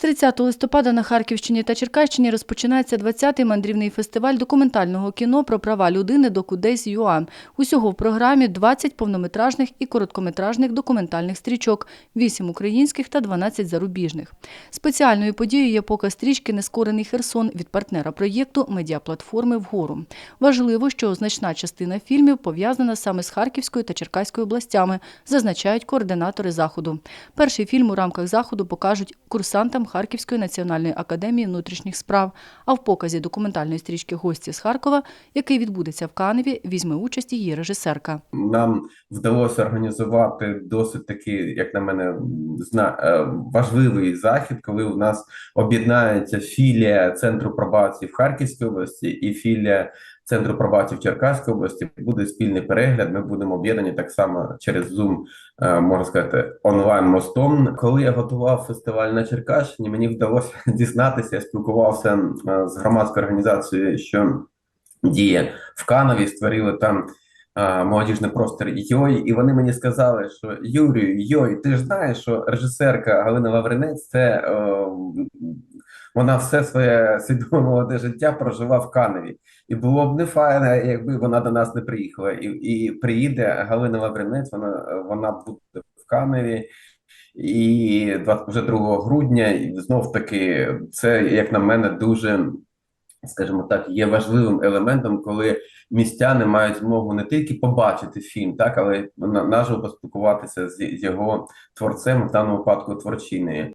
30 листопада на Харківщині та Черкащині розпочинається 20-й мандрівний фестиваль документального кіно про права людини «Докудейс ЮА». Усього в програмі 20 повнометражних і короткометражних документальних стрічок, 8 українських та 12 зарубіжних. Спеціальною подією є показ стрічки «Нескорений Херсон» від партнера проєкту медіаплатформи «Вгору». Важливо, що значна частина фільмів пов'язана саме з Харківською та Черкаською областями, зазначають координатори заходу. Перший фільм у рамках заходу покажуть курсантам Харківської національної академії внутрішніх справ. А в показі документальної стрічки Гості з Харкова, який відбудеться в Каневі, візьме участь її режисерка. Нам вдалося організувати досить такий, як на мене, зна- е, важливий захід, коли у нас об'єднається філія центру пробації в Харківській області і філія центру пробації в Черкаській області. Буде спільний перегляд. Ми будемо об'єднані так само через Zoom, е, можна сказати, онлайн мостом. Коли я готував фестиваль на Черкащині, мені вдалося дізнатися. Я спілкувався е, з громадською організацією, що діє в Канові, створили там молодіжний простір Йой, і вони мені сказали, що Юрію, Йой, ти ж знаєш, що режисерка Галина Лавринець, це е, вона все своє свідоме молоде життя прожила в Каневі. І було б не файно, якби вона до нас не приїхала. І, і приїде Галина Лавринець, вона, вона буде в Каневі. І 20 вже 2 грудня, і знов таки, це, як на мене, дуже, скажімо так, є важливим елементом, коли містяни мають змогу не тільки побачити фільм, так, але на- наживо поспілкуватися з його творцем, в даному випадку творчиною.